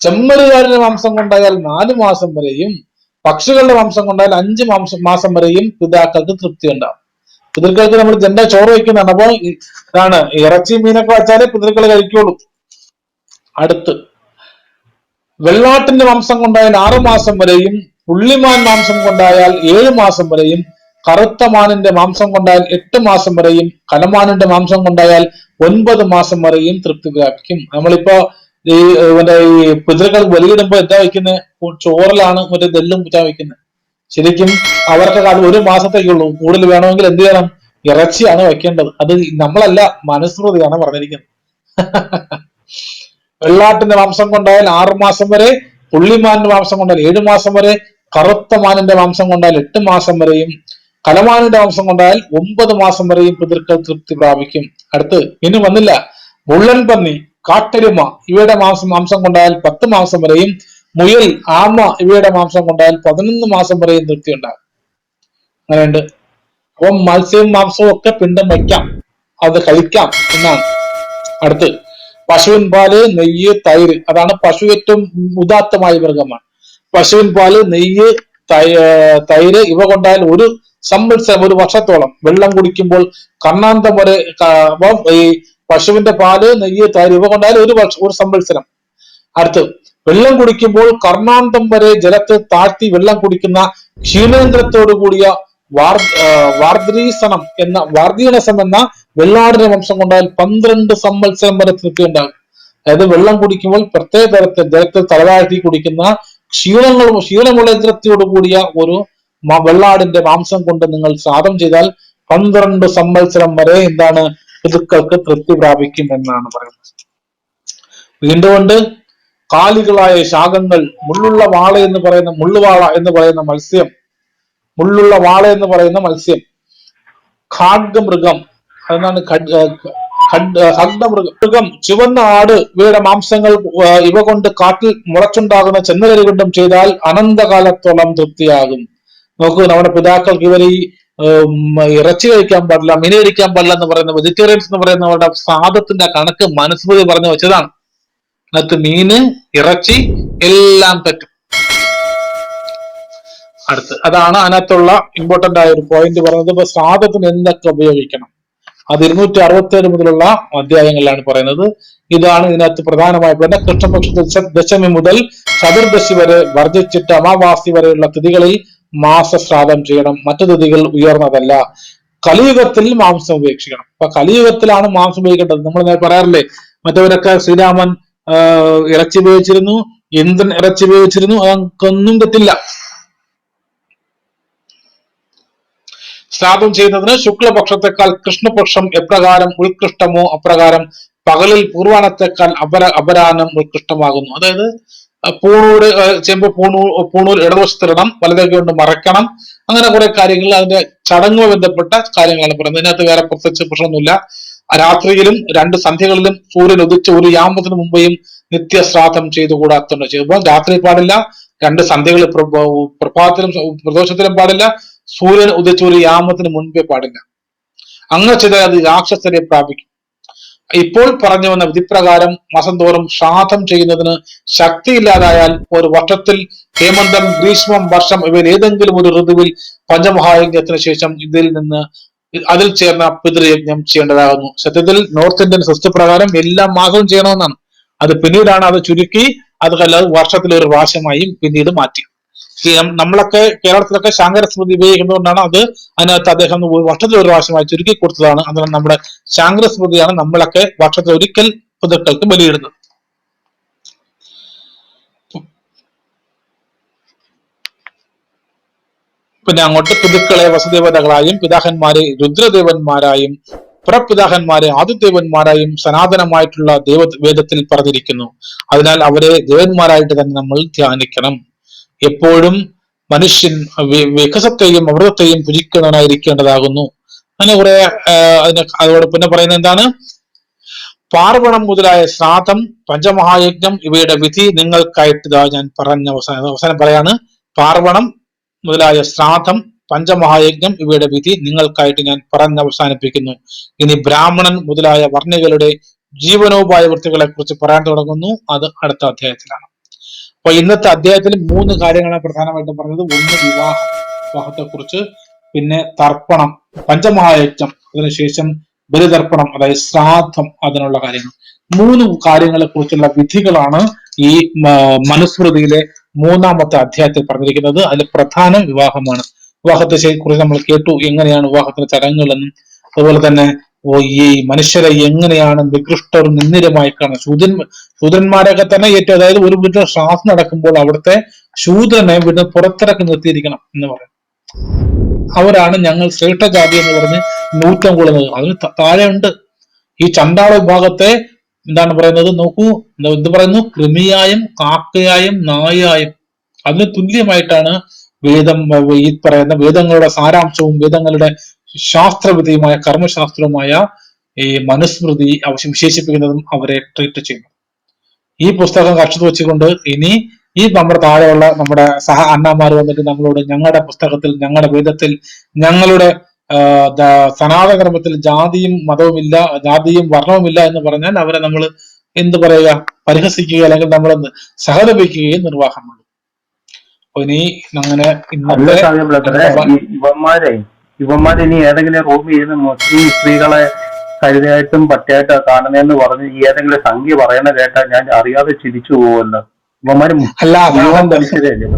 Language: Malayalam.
ചെമ്മരുകാരുടെ മാംസം കൊണ്ടായാൽ നാലു മാസം വരെയും പക്ഷികളുടെ മാംസം കൊണ്ടാൽ അഞ്ച് മാംസം മാസം വരെയും പിതാക്കൾക്ക് തൃപ്തി ഉണ്ടാവും പിതൃക്കൾക്ക് നമ്മൾ ജന്റെ ചോറ് വയ്ക്കുന്നതാണ്? അപ്പോൾ ഇതാണ് ഇറച്ചി മീനൊക്കെ വെച്ചാലേ പിതൃക്കൾ കഴിക്കുള്ളൂ. അടുത്ത് വെള്ളാട്ടിന്റെ മാംസം കൊണ്ടായാൽ ആറു മാസം വരെയും പുള്ളിമാൻ മാംസം കൊണ്ടായാൽ ഏഴു മാസം വരെയും കറുത്ത മാനിന്റെ മാംസം കൊണ്ടായാൽ എട്ട് മാസം വരെയും കലമാനിന്റെ മാംസം കൊണ്ടായാൽ ഒൻപത് മാസം വരെയും തൃപ്തി പ്രാപിക്കും. നമ്മളിപ്പോ ഈ മറ്റേ ഈ പിതൃക്കൾ ബലിയിടുമ്പോ എന്താ വെക്കുന്നത് ചോറിലാണ് മറ്റേ നെല്ലും കുറ്റാ വെക്കുന്നത് ശരിക്കും അവർക്ക് അത് ഒരു മാസത്തേക്കുള്ളൂ. കൂടുതൽ വേണമെങ്കിൽ എന്ത് ചെയ്യണം? ഇറച്ചിയാണ് വെക്കേണ്ടത് അത് നമ്മളല്ല മനുസ്മൃതിയാണ് പറഞ്ഞിരിക്കുന്നത്. വെള്ളാട്ടിന്റെ മാംസം കൊണ്ടായാൽ ആറു മാസം വരെ പുള്ളിമാനിന്റെ മാംസം കൊണ്ടാൽ ഏഴു മാസം വരെ കറുത്ത മാനിന്റെ മാംസം കൊണ്ടാൽ എട്ട് മാസം വരെയും കലമാനിന്റെ മാംസം കൊണ്ടാൽ ഒമ്പത് മാസം വരെയും പിതൃക്കൾ തൃപ്തി പ്രാപിക്കും. അടുത്ത് ഇനി വന്നില്ല. മുള്ളൻ പന്നി. കാട്ടരുമ ഇവയുടെ മാംസം മാംസം കൊണ്ടായാൽ പത്ത് മാസം വരെയും മുയൽ ആമ ഇവയുടെ മാംസം കൊണ്ടായാൽ പതിനൊന്ന് മാസം വരെയും തൃപ്തി ഉണ്ടാകും അങ്ങനെയുണ്ട്. അപ്പം മത്സ്യവും മാംസവും ഒക്കെ പിണ്ടം വയ്ക്കാം. അത് കഴിക്കാം എന്നാണ്. അടുത്ത് പശുവിൻ പാൽ നെയ്യ് തൈര്. അതാണ് പശു ഏറ്റവും ഉദാത്തമായ മൃഗമാണ്. പശുവിൻ പാൽ നെയ്യ് തൈര് ഇവ കൊണ്ടായാൽ ഒരു സംവത്സരം ഒരു വർഷത്തോളം വെള്ളം കുടിക്കുമ്പോൾ കർണാന്തം വരെ ഈ പശുവിന്റെ പാൽ നെയ്യ് തൈര് ഇവ കൊണ്ടാൽ ഒരു വർഷം ഒരു സംവത്സരം. അടുത്ത് വെള്ളം കുടിക്കുമ്പോൾ കർണാന്തം വരെ ജലത്തെ താഴ്ത്തി വെള്ളം കുടിക്കുന്ന ക്ഷീണേന്ദ്രത്തോടു കൂടിയ വാർദ്രീസണം എന്ന വാർദ്ധീണസം എന്ന വെള്ളാടിന്റെ വംശം കൊണ്ടാൽ പന്ത്രണ്ട് സംവത്സരം വരെ തൃപ്തി ഉണ്ടാകും അതായത് വെള്ളം കുടിക്കുമ്പോൾ പ്രത്യേക തരത്തിൽ ജലത്തെ തലതാഴ്ത്തി കുടിക്കുന്ന ക്ഷീണങ്ങൾ ക്ഷീണമുള്ള യന്ത്രത്തോടു കൂടിയ ഒരു വെള്ളാടിന്റെ മാംസം കൊണ്ട് നിങ്ങൾ സാധം ചെയ്താൽ പന്ത്രണ്ട് സംവത്സരം വരെ എന്താണ് പിതുക്കൾക്ക് തൃപ്തി പ്രാപിക്കും എന്നാണ് പറയുന്നത്. വീണ്ടും കൊണ്ട് കാലികളായ ശാഖങ്ങൾ മുള്ളുള്ള വാള എന്ന് പറയുന്ന മുള്ളുവാള എന്ന് പറയുന്ന മത്സ്യം മുള്ളുള്ള വാള എന്ന് പറയുന്ന മത്സ്യം ഖാഡ്ഗമൃഗം അതെന്നാണ് മൃഗം ചുവന്ന ആട് ഇവയുടെ മാംസങ്ങൾ ഇവ കൊണ്ട് കാട്ടിൽ മുളച്ചുണ്ടാകുന്ന ചെന്നലരി കൊണ്ടും ചെയ്താൽ അനന്തകാലത്തോളം തൃപ്തിയാകും. നോക്കൂ നമ്മുടെ പിതാക്കൾക്ക് ഇവർ ഈ ഇറച്ചി കഴിക്കാൻ പാടില്ല മീൻ കഴിക്കാൻ പാടില്ല എന്ന് പറയുന്ന വെജിറ്റേറിയൻസ് എന്ന് പറയുന്നവരുടെ സാധത്തിന്റെ കണക്ക് മനുസ്മൃതി പറഞ്ഞു വെച്ചതാണ്. അതിനകത്ത് മീന് ഇറച്ചി എല്ലാം പറ്റും. അടുത്ത് അതാണ് അതിനകത്തുള്ള ഇമ്പോർട്ടന്റ് ആയ ഒരു പോയിന്റ് പറയുന്നത് ഇപ്പൊ സാധത്തിന് എന്തൊക്കെ ഉപയോഗിക്കണം? അത് ഇരുന്നൂറ്റി അറുപത്തി ഏഴ് മുതലുള്ള അധ്യായങ്ങളിലാണ് പറയുന്നത്. ഇതാണ് ഇതിനകത്ത് പ്രധാനമായി തന്നെ കൃഷ്ണപക്ഷ ദശ- ദശമി മുതൽ ചതുർദശി വരെ വർദ്ധിച്ചിട്ട് അമാവാസി വരെയുള്ള തിഥികളിൽ മാസശ്രാദ്ധം ചെയ്യണം. മറ്റു തിഥികൾ ഉയർന്നതല്ല. കലിയുഗത്തിൽ മാംസം ഉപേക്ഷിക്കണം. അപ്പൊ കലിയുഗത്തിലാണ് മാംസം ഉപയോഗിക്കേണ്ടത്. നമ്മൾ പറയാറില്ലേ മറ്റവരൊക്കെ ശ്രീരാമൻ ഇറച്ചി ഉപയോഗിച്ചിരുന്നു ഇന്ദ്രൻ ഇറച്ചി ഉപയോഗിച്ചിരുന്നു അതൊന്നും തെറ്റില്ല. ശ്രാദ്ധം ചെയ്യുന്നതിന് ശുക്ലപക്ഷത്തെക്കാൾ കൃഷ്ണപക്ഷം എപ്രകാരം ഉത്കൃഷ്ടമോ അപ്രകാരം പകലിൽ പൂർവാണത്തെക്കാൾ അപര അപരാനം ഉത്കൃഷ്ടമാകുന്നു. അതായത് പൂണൂട് ചെമ്പ് പൂണൂ പൂണൂർ ഇടതുവശത്തിടണം വലതേക്ക് കൊണ്ട് മറക്കണം. അങ്ങനെ കുറെ കാര്യങ്ങൾ അതിന്റെ ചടങ്ങുമായി ബന്ധപ്പെട്ട കാര്യങ്ങളാണ് പറയുന്നത്. ഇതിനകത്ത് വേറെ പ്രത്യേകിച്ച് പ്രശ്നമൊന്നുമില്ല. രാത്രിയിലും രണ്ട് സന്ധ്യകളിലും സൂര്യൻ ഉദിച്ച് ഒരു യാമത്തിന് മുമ്പേയും നിത്യശ്രാദ്ധം ചെയ്തുകൂടാത്തുണ്ട് ചെയ്യുമ്പോൾ രാത്രി പാടില്ല രണ്ട് സന്ധ്യകൾ പ്രഭാതത്തിലും പ്രദോഷത്തിലും പാടില്ല സൂര്യൻ ഉദിച്ച ഒരു യാമത്തിന് മുൻപേ പാടില്ല. അങ്ങനെ ചെയ്താൽ അത് രാക്ഷസരെ പ്രാപിക്കും. ഇപ്പോൾ പറഞ്ഞു വന്ന വിധിപ്രകാരം മാസം തോറും ശ്രാദ്ധം ചെയ്യുന്നതിന് ശക്തിയില്ലാതായാൽ ഒരു വർഷത്തിൽ ഹേമന്തം ഗ്രീഷ്മം വർഷം ഇവയിൽ ഏതെങ്കിലും ഒരു ഋതുവിൽ പഞ്ചമഹായജ്ഞത്തിന് ശേഷം ഇതിൽ നിന്ന് അതിൽ ചേർന്ന പിതൃയജ്ഞം ചെയ്യേണ്ടതാകുന്നു. സത്യത്തിൽ നോർത്ത് ഇന്ത്യൻ സിസ്റ്റം പ്രകാരം എല്ലാ മാസവും ചെയ്യണമെന്നാണ്. അത് പിന്നീടാണ് അത് ചുരുക്കി അത് വർഷത്തിൽ ഒരു പ്രാവശ്യമായും പിന്നീട് മാറ്റി. നമ്മളൊക്കെ കേരളത്തിലൊക്കെ ശാങ്കര സ്മൃതി ഉപയോഗിക്കുന്നതുകൊണ്ടാണ് അത് അതിനകത്ത് അദ്ദേഹം വർഷത്തിൽ ഒരു പ്രാവശ്യമായി ചുരുക്കി കൊടുത്തതാണ്. അതാണ് നമ്മുടെ ശാങ്കര സ്മൃതിയാണ് നമ്മളൊക്കെ വർഷത്തിൽ ഒരിക്കൽ പിതൃക്കൾക്ക് ബലിയിടുന്നത്. പിന്നെ അങ്ങോട്ട് പിതുക്കളെ വസുദേവതകളായും പിതാഹന്മാരെ രുദ്രദേവന്മാരായും പുറപിതാഹന്മാരെ ആദിദേവന്മാരായും സനാതനമായിട്ടുള്ള ദേവ വേദത്തിൽ പറഞ്ഞിരിക്കുന്നു. അതിനാൽ അവരെ ദേവന്മാരായിട്ട് തന്നെ നമ്മൾ ധ്യാനിക്കണം. എപ്പോഴും മനുഷ്യൻ വികസത്തെയും അമൃതത്തെയും ഭുജിക്കുന്നവനായിരിക്കേണ്ടതാകുന്നു. അങ്ങനെ കുറെ അതിന് അതോട് പിന്നെ പറയുന്നത് എന്താണ്? പാർവണം മുതലായ ശ്രാദ്ധം പഞ്ചമഹായജ്ഞം ഇവയുടെ വിധി നിങ്ങൾക്കായിട്ട് ഞാൻ പറഞ്ഞ അവസാനം. അവസാനം പറയാണ് പാർവണം മുതലായ ശ്രാദ്ധം പഞ്ചമഹായജ്ഞം ഇവയുടെ വിധി നിങ്ങൾക്കായിട്ട് ഞാൻ പറഞ്ഞ് അവസാനിപ്പിക്കുന്നു. ഇനി ബ്രാഹ്മണൻ മുതലായ വർണികളുടെ ജീവനോപായ വൃത്തികളെ കുറിച്ച് പറയാൻ തുടങ്ങുന്നു. അത് അടുത്ത അധ്യായത്തിലാണ്. അപ്പൊ ഇന്നത്തെ അദ്ദേഹത്തിന് മൂന്ന് കാര്യങ്ങളാണ് പ്രധാനമായിട്ടും പറഞ്ഞത്. ഒന്ന് വിവാഹം. വിവാഹത്തെ കുറിച്ച് പിന്നെ തർപ്പണം പഞ്ചമഹായജ്ഞം അതിനുശേഷം ബലിതർപ്പണം അതായത് ശ്രാദ്ധം അതിനുള്ള കാര്യങ്ങൾ. മൂന്ന് കാര്യങ്ങളെ കുറിച്ചുള്ള വിധികളാണ് ഈ മനുസ്മൃതിയിലെ മൂന്നാമത്തെ അധ്യായത്തിൽ പറഞ്ഞിരിക്കുന്നത്. അതിൽ പ്രധാനം വിവാഹമാണ്. വിവാഹത്തെ കുറിച്ച് നമ്മൾ കേട്ടു. എങ്ങനെയാണ് വിവാഹത്തിന്റെ ചടങ്ങുകളെന്നും അതുപോലെ തന്നെ ഓ ഈ മനുഷ്യരെ എങ്ങനെയാണ് നികൃഷ്ടർ നിന്ദിരമായി കാണുന്നത്? ശൂദ്രൻ ശൂദ്രന്മാരെയൊക്കെ തന്നെ ഏറ്റവും അതായത് ഒരു വീട്ടിൽ ശ്വാസം നടക്കുമ്പോൾ അവിടുത്തെ ശൂദ്രനെ വിട പുറത്തിറക്കി നിർത്തിയിരിക്കണം എന്ന് പറയും. അവരാണ് ഞങ്ങൾ ശ്രേഷ്ഠ ജാതി എന്ന് പറഞ്ഞ് നൂറ്റം കൊള്ളുന്നത്. അതിന് താഴെയുണ്ട്. ഈ ചണ്ടാള വിഭാഗത്തെ എന്താണ് പറയുന്നത്? നോക്കൂ എന്താ പറയുന്നു? കൃമിയായും കാക്കയായും നായായും അതിന് തുല്യമായിട്ടാണ് വേദം ഈ പറയുന്ന വേദങ്ങളുടെ സാരാംശവും വേദങ്ങളുടെ ശാസ്ത്രവിധിയുമായ കർമ്മശാസ്ത്രവുമായ ഈ മനുസ്മൃതി അവശ്യം വിശേഷിപ്പിക്കുന്നതും അവരെ ട്രീറ്റ് ചെയ്യുന്നു. ഈ പുസ്തകം കക്ഷത്ത് വെച്ചുകൊണ്ട് ഇനി ഈ നമ്മുടെ താഴെയുള്ള നമ്മുടെ സഹ അണ്ണാമാർ വന്നിട്ട് നമ്മളോട് ഞങ്ങളുടെ പുസ്തകത്തിൽ ഞങ്ങളുടെ വേദത്തിൽ ഞങ്ങളുടെ സനാതനക്രമത്തിൽ ജാതിയും മതവുമില്ല ജാതിയും വർണവുമില്ല എന്ന് പറഞ്ഞാൽ അവരെ നമ്മൾ എന്ത് പറയുക? പരിഹസിക്കുക അല്ലെങ്കിൽ നമ്മൾ സഹതപിക്കുകയും നിർവാഹമുള്ളൂ. അപ്പൊ ഇനി അങ്ങനെ ഇന്നത്തെ ഇവന്മാരെ ഇവന്മാരെ ഇനി ഏതെങ്കിലും റൂമിൽ ഇരുന്ന് മുസ്ലിം സ്ത്രീകളെ കരുതായിട്ടും പറ്റയായിട്ടും കാണുന്നതെന്ന് പറഞ്ഞ് ഈ ഏതെങ്കിലും സംഖ്യ പറയണ കേട്ടാൽ ഞാൻ അറിയാതെ ചിരിച്ചു പോകുമല്ലോ ഇവന്മാര് അല്ല മനുഷ്യരല്ലേ